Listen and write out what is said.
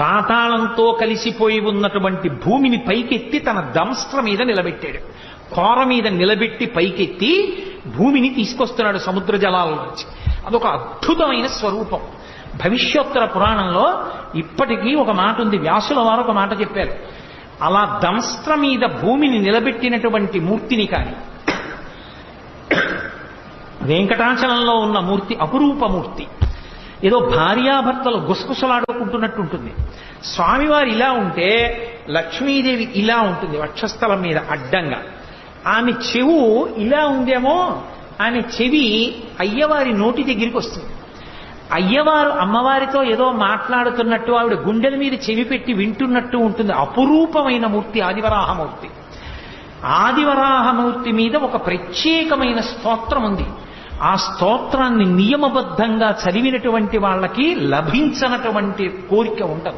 పాతాళంతో కలిసిపోయి ఉన్నటువంటి భూమిని పైకెత్తి తన దంస్ట్ర మీద నిలబెట్టాడు. కోర మీద నిలబెట్టి పైకెత్తి భూమిని తీసుకొస్తున్నాడు సముద్ర జలాల నుంచి. అదొక అద్భుతమైన స్వరూపం. భవిష్యోత్తర పురాణంలో ఇప్పటికీ ఒక మాట ఉంది. వ్యాసుల వారు ఒక మాట చెప్పారు. అలా దంస్త్ర మీద భూమిని నిలబెట్టినటువంటి మూర్తిని కానీ వెంకటాచలంలో ఉన్న మూర్తి అపురూప మూర్తి ఏదో భార్యాభర్తలు గుసగుసలాడుకుంటున్నట్టు ఉంటుంది. స్వామివారు ఇలా ఉంటే లక్ష్మీదేవి ఇలా ఉంటుంది వక్షస్థలం మీద అడ్డంగా. ఆమె చెవు ఇలా ఉందేమో ఆమె చెవి అయ్యవారి నోటి దగ్గరికి వస్తుంది. అయ్యవారు అమ్మవారితో ఏదో మాట్లాడుతున్నట్టు ఆవిడ గుండెల మీద చెవి పెట్టి వింటున్నట్టు ఉంటుంది. అపురూపమైన మూర్తి ఆదివరాహమూర్తి. ఆదివరాహమూర్తి మీద ఒక ప్రత్యేకమైన స్తోత్రం ఉంది. ఆ స్తోత్రాన్ని నియమబద్ధంగా చదివినటువంటి వాళ్ళకి లభించనటువంటి కోరిక ఉండదు